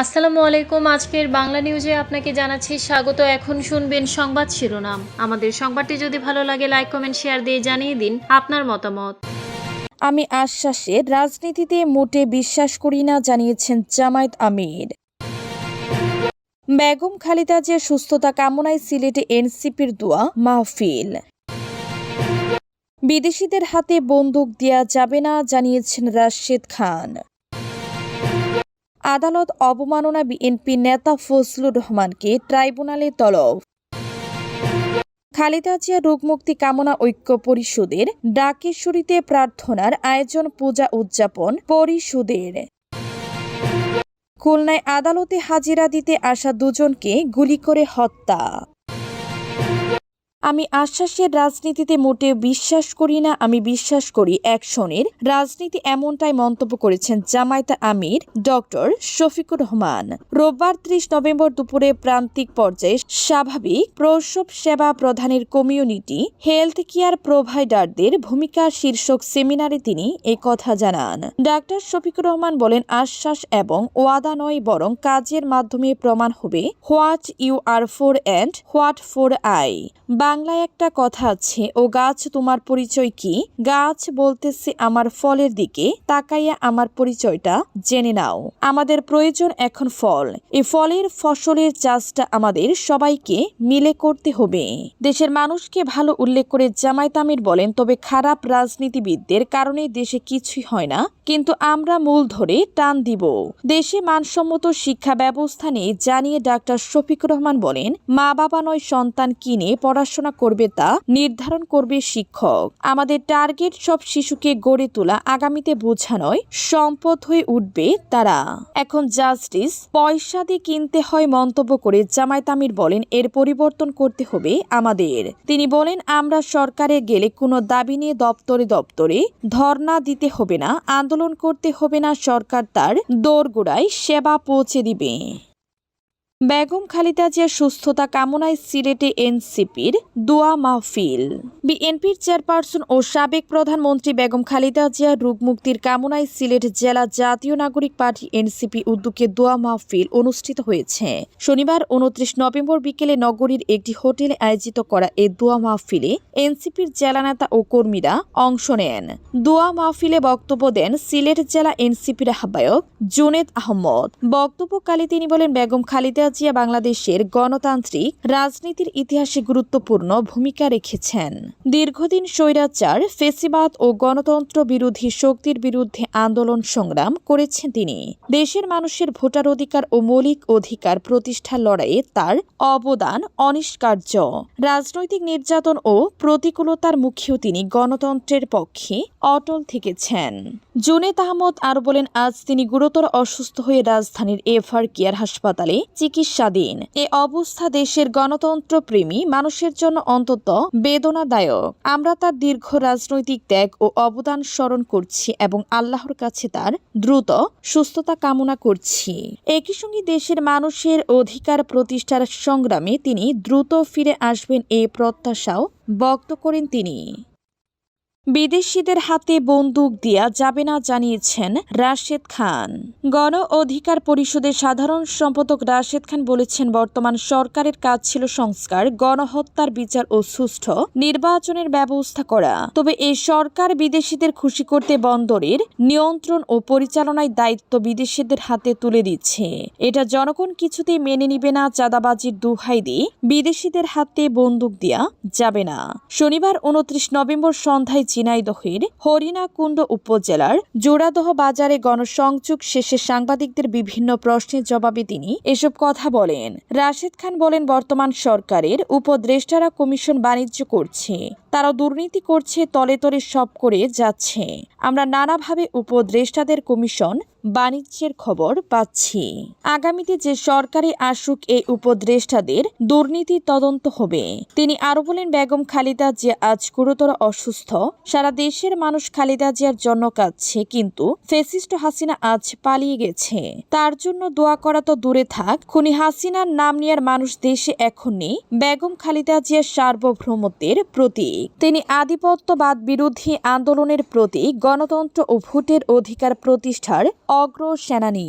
আসসালামু আলাইকুম। আজকের বাংলা নিউজে আপনাকে জানাচ্ছি স্বাগত। এখন শুনবেন সংবাদ শিরোনাম। আমাদের সংবাদটি যদি ভালো লাগে লাইক কমেন্ট শেয়ার দিয়ে জানিয়ে দিন আপনার মতামত। আমি আশ্বাসে, রাজনীতিতে মোটে বিশ্বাস করি না, জানিয়েছেন জামায়াত আমির। বেগম খালিদা যে সুস্থতা কামনায় সিলেটে এনসিপির দোয়া, মাহফিল। বিদেশিদের হাতে বন্দুক দেয়া যাবে না, জানিয়েছেন রাশেদ খান। আদালত অবমাননা বিএনপি নেতা ফজলুর রহমানকে ট্রাইব্যুনালে তলব। খালেদা জিয়া রোগমুক্তি কামনা ঐক্য পরিষদের ডাকেশ্বরীতে প্রার্থনার আয়োজন পূজা উদযাপন পরিষদের। খুলনায় আদালতে হাজিরা দিতে আসা দুজনকে গুলি করে হত্যা। আমি আশ্বাসের রাজনীতিতে মোটেও বিশ্বাস করি না, আমি বিশ্বাস করি অ্যাকশনের রাজনীতি এমনটাই মন্তব্য করেছেন জামায়াত আমির ডক্টর শফিকুর রহমান। রোববার ত্রিশ নভেম্বর দুপুরে প্রান্তিক পর্যায়ে স্বাভাবিক প্রসব সেবা প্রধানের কমিউনিটি হেলথ কেয়ার প্রোভাইডারদের ভূমিকা শীর্ষক সেমিনারে তিনি এ কথা জানান। ডাক্তার শফিকুর রহমান বলেন, আশ্বাস এবং ওয়াদা নয়, বরং কাজের মাধ্যমে প্রমাণ হবে what you are for and what for I. বাংলায় একটা কথা আছে, ও গাছ, তোমার পরিচয় কি? গাছ বলতেছে, আমার ফলের দিকে, তাকাইয়া আমার পরিচয়টা জেনে নাও। আমাদের প্রয়োজন এখন ফল। এই ফলের ফসলের চাষটা আমাদের সবাইকে মিলে করতে হবে। দেশের মানুষকে ভালো উল্লেখ করে জামায়াত আমির বলেন, তবে খারাপ রাজনীতিবিদদের কারণে দেশে কিছুই হয় না, কিন্তু আমরা মূল ধরে টান দিব। দেশে মানসম্মত শিক্ষা ব্যবস্থা নিয়ে জানিয়ে ডাক্তার শফিকুর রহমান বলেন মা বাবা নয়, সন্তান কিনে পড়াশোনা করবে তা নির্ধারণ করবে শিক্ষক। আমাদের টার্গেট সব শিশুকে গড়ে তোলা আগামীতে বোঝানোয় সম্পদ হয়ে উঠবে তারা। এখন জাস্টিস, পয়সা দিয়ে কিনতে হয় মন্তব্য করে জামায়াত আমির বলেন, এর পরিবর্তন করতে হবে আমাদের। তিনি বলেন, আমরা সরকারে গেলে কোনো দাবি নিয়ে দপ্তরে দপ্তরে ধর্না দিতে হবে না, আন্দোলন করতে হবে না, সরকার তার দোরগোড়ায় সেবা পৌঁছে দিবে। বেগম খালিদা জিয়ার সুস্থতা কামনায় সিলেটে এনসিপির দোয়া মাহফিল। বিএনপির চেয়ারপারসন ও সাবেক প্রধানমন্ত্রী বেগম খালেদা জিয়ার রোগমুক্তির কামনায় সিলেট জেলা জাতীয় নাগরিক পার্টি এনসিপি উদ্যোগে দোয়া মাহফিল অনুষ্ঠিত হয়েছে। শনিবার উনত্রিশ নভেম্বর বিকেলে নগরীর একটি হোটেলে আয়োজিত করা এ দোয়া মাহফিলে এনসিপির জেলা নেতা ও কর্মীরা অংশ নেন। দোয়া মাহফিলে বক্তব্য দেন সিলেট জেলা এনসিপির আহ্বায়ক জুনেদ আহমদ। বক্তব্যকালে তিনি বলেন, বেগম খালেদা জিয়া বাংলাদেশের গণতান্ত্রিক রাজনীতির ইতিহাসে গুরুত্বপূর্ণ ভূমিকা রেখেছেন। দীর্ঘদিন স্বৈরাচার, ফেসিবাদ ও গণতন্ত্র বিরোধী শক্তির বিরুদ্ধে আন্দোলন সংগ্রাম করেছেন তিনি। দেশের মানুষের ভোটার অধিকার ও মৌলিক অধিকার প্রতিষ্ঠার লড়াইয়ে তার অবদান অনিষ্কার্য। রাজনৈতিক নির্যাতন ও প্রতিকূলতার মুখেও তিনি গণতন্ত্রের পক্ষে অটল থেকেছেন। জুনেদ আহমদ আরও বলেন, আজ তিনি গুরুতর অসুস্থ হয়ে রাজধানীর এফআর কেয়ার হাসপাতালে চিকিৎসাধীন। এ অবস্থা দেশের গণতন্ত্র প্রেমী মানুষের জন্য অন্তত বেদনাদায়ক আমরা তার দীর্ঘ রাজনৈতিক ত্যাগ ও অবদান স্মরণ করছি এবং আল্লাহর কাছে তার দ্রুত সুস্থতা কামনা করছি। একই সঙ্গে দেশের মানুষের অধিকার প্রতিষ্ঠার সংগ্রামে তিনি দ্রুত ফিরে আসবেন এই প্রত্যাশাও ব্যক্ত করেন তিনি। বিদেশিদের হাতে বন্দুক দেয়া যাবে না জানিয়েছেন রাশেদ খান। গণ অধিকার পরিষদের সাধারণ সম্পাদক রাশেদ খান বলেছেন, বর্তমান সরকারের কাজ ছিল সংস্কার, গণহত্যার বিচার ও সুষ্ঠু নির্বাচনের ব্যবস্থা করা। তবে এই সরকার বিদেশিদের খুশি করতে বন্দরের নিয়ন্ত্রণ ও পরিচালনায় দায়িত্ব বিদেশিদের হাতে তুলে দিচ্ছে। এটা জনগণ কিছুতেই মেনে নিবে না, চাঁদাবাজির দুহাই দিয়ে বিদেশিদের হাতে বন্দুক দেয়া যাবে না। শনিবার উনত্রিশ নভেম্বর সন্ধ্যায় ঝিনাইদহের হরিণাকুণ্ড উপজেলার জোড়াদহ বাজারে গণসংযোগ শেষে সাংবাদিকদের বিভিন্ন প্রশ্নের জবাবে তিনি এসব কথা বলেন। রাশেদ খান বলেন, বর্তমান সরকারের উপদেষ্টারা কমিশন বাণিজ্য করছে। তারা দুর্নীতি করছে, তলে তলে সব করে যাচ্ছে। আমরা নানাভাবে উপদেষ্টাদের কমিশন বাণিজ্যের খবর পাচ্ছি। আগামীতে যে সরকারি আসুক এই উপদেষ্টাদের দুর্নীতি তদন্ত হবে। তিনি আরও বলেন, বেগম খালেদা জিয়া আজ গুরুতর অসুস্থ। সারা দেশের মানুষ খালেদা জিয়ার জন্য কাঁদছে, কিন্তু ফেসিস্ট হাসিনা আজ পালিয়ে গেছে। তার জন্য দোয়া করা তো দূরে থাক। খুনি হাসিনার নাম নেওয়ার মানুষ দেশে এখন নেই, বেগম খালেদা জিয়ার সার্বভৌমত্বের প্রতীক। তিনি আধিপত্যবাদ বিরোধী আন্দোলনের প্রতীক, গণতন্ত্র ও ভোটের অধিকার প্রতিষ্ঠার অগ্র সেনানী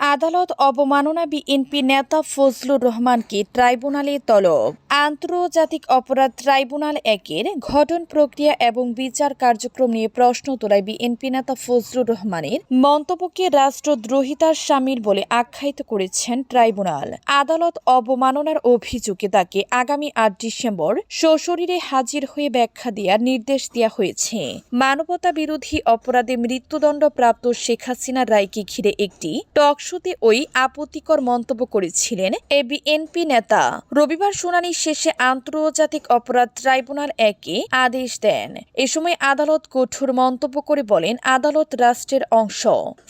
আদালত অবমাননা বিএনপি নেতা ফজলুর রহমানকে ট্রাইব্যুনালে তলব। আন্তর্জাতিক অপরাধ ট্রাইব্যুনাল একের ঘটন প্রক্রিয়া এবং বিচার কার্যক্রম নিয়ে প্রশ্ন তোলায় বিএনপি নেতা ফজলুর রহমানের মন্তব্যকে রাষ্ট্রদ্রোহিতার সামিল বলে আখ্যায়িত করেছেন ট্রাইব্যুনাল। আদালত অবমাননার অভিযোগে তাকে আগামী আট ডিসেম্বর সশরীরে হাজির হয়ে ব্যাখ্যা দেওয়ার নির্দেশ দেওয়া হয়েছে। মানবতা বিরোধী অপরাধে মৃত্যুদণ্ড প্রাপ্ত শেখ হাসিনা রায়কে ঘিরে একটি টকশোতে ওই আপত্তিকর মন্তব্য করেছিলেন এ বিএনপি নেতা। রবিবার শুনানি শেষে আন্তর্জাতিক অপরাধ ট্রাইব্যুনাল একে আদেশ দেন। এ সময় আদালত কঠোর মন্তব্য করে বলেন, আদালত রাষ্ট্রের অংশ।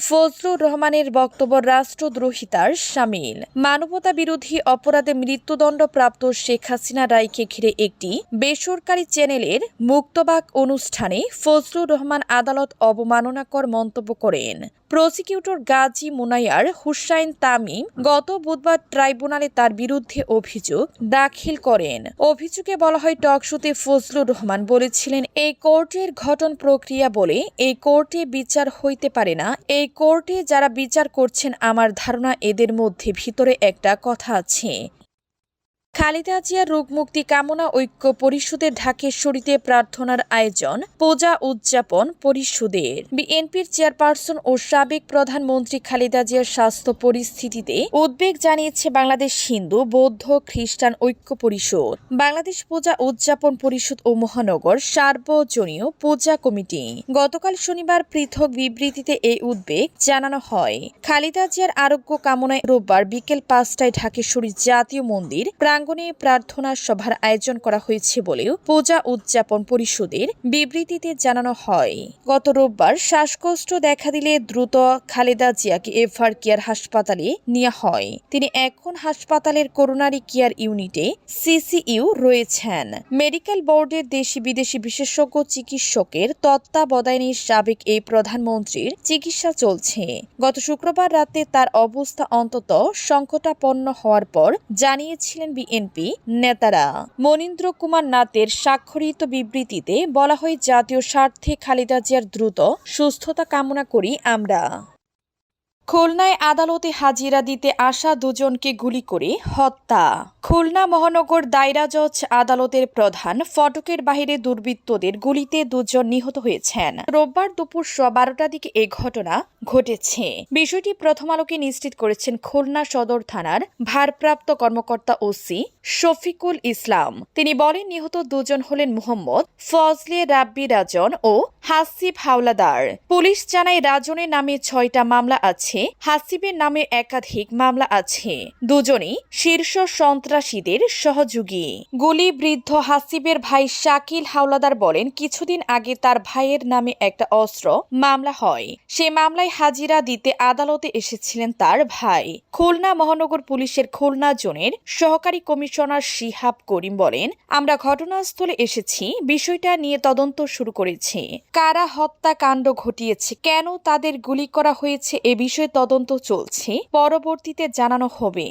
ফজলুর রহমানের বক্তব্য রাষ্ট্রদ্রোহিতার সামিল। মানবতা বিরোধী অপরাধে মৃত্যুদণ্ড প্রাপ্ত শেখ হাসিনা রায়কে ঘিরে একটি বেসরকারি চ্যানেলের মুক্তবাক অনুষ্ঠানে ফজলুর রহমান আদালত অবমাননাকর মন্তব্য করেন। প্রসিকিউটর গাজী মুনাইয়ার হুসাইন তামিম গত বুধবার ট্রাইব্যুনালে তার বিরুদ্ধে অভিযোগ দাখিল করেন। অভিযোগে বলা হয়, টকশোতে ফজলুর রহমান বলেছিলেন, এই কোর্টের ঘটন প্রক্রিয়া বলে এই কোর্টে বিচার হইতে পারে না। এই কোর্টে যারা বিচার করছেন, আমার ধারণা এদের মধ্যে ভিতরে একটা কথা আছে। খালেদা জিয়ার রোগমুক্তি কামনা ঐক্য পরিষদের ঢাকেশ্বরীতে প্রার্থনার আয়োজন, পূজা উদযাপন পরিষদের। বিএনপির চেয়ারপারসন ও সাবেক প্রধানমন্ত্রী খালেদা জিয়ার স্বাস্থ্য পরিস্থিতিতে উদ্বেগ জানিয়েছে বাংলাদেশ হিন্দু, বৌদ্ধ, খ্রিস্টান ঐক্য পরিষদ। বাংলাদেশ পূজা উদযাপন পরিষদ ও মহানগর সার্বজনীয় পূজা কমিটি। গতকাল শনিবার পৃথক বিবৃতিতে এই উদ্বেগ জানানো হয়। খালেদা জিয়ার আরোগ্য কামনায় রোববার বিকেল পাঁচটায় ঢাকেশ্বরী জাতীয় মন্দির প্রাঙ্গণে প্রার্থনা সভার আয়োজন করা হয়েছে বলেও পূজা উদযাপন পরিষদের বিবৃতিতে জানানো হয়। গত রোববার শ্বাসকষ্ট দেখা দিলে দ্রুত খালেদা জিয়াকে এভার কেয়ার হাসপাতালে নেওয়া হয়। তিনি এখন হাসপাতালের করোনারি কেয়ার ইউনিটে সিসিইউ রয়েছেন। মেডিকেল বোর্ডের দেশি বিদেশি বিশেষজ্ঞ চিকিৎসকের তত্ত্বাবধানে সাবেক এই প্রধানমন্ত্রীর চিকিৎসা চলছে। গত শুক্রবার রাতে তার অবস্থা অন্তত সংকটাপন্ন হওয়ার পর জানিয়েছিলেন বিএনপি নেতারা মনীন্দ্র কুমার নাথের স্বাক্ষরিত বিবৃতিতে বলা হয়, জাতীয় স্বার্থে খালেদা জিয়ার দ্রুত সুস্থতা কামনা করি আমরা। খুলনায় আদালতে হাজিরা দিতে আসা দুজনকে গুলি করে হত্যা। খুলনা মহানগর দায়রা জজ আদালতের প্রধান ফটকের বাইরে দুর্বৃত্তদের গুলিতে দুজন নিহত হয়েছেন। রোববার দুপুর সোয়া বারোটার দিকে এ ঘটনা ঘটেছে। বিষয়টি প্রথম আলোকে নিশ্চিত করেছেন খুলনা সদর থানার ভারপ্রাপ্ত কর্মকর্তা ওসি শফিকুল ইসলাম। তিনি বলেন, নিহত দুজন হলেন মোহাম্মদ ফজলে রাব্বি রাজন ও হাসিব হাওলাদার। পুলিশ জানায়, রাজনের নামে ছয়টা মামলা আছে। হাসিবের নামে একাধিক মামলা আছে। দুজনই শীর্ষ সন্ত্রাসীদের সহযোগী। গুলি বৃদ্ধ হাসিবের ভাই শাকিল হাওলাদার বলেন, কিছুদিন আগে তার ভাইয়ের নামে একটা অস্ত্র মামলা হয়। সে মামলায় হাজিরা দিতে আদালতে এসেছিলেন তার ভাই। খুলনা মহানগর পুলিশের খুলনা জোনের সহকারী কমিশনার শিহাব করিম বলেন, আমরা ঘটনাস্থলে এসেছি, বিষয়টা নিয়ে তদন্ত শুরু করেছি। কারা হত্যাকাণ্ড ঘটিয়েছে, কেন তাদের গুলি করা হয়েছে, এ বিষয়ে তদন্ত চলছে। পরবর্তীতে জানানো হবে।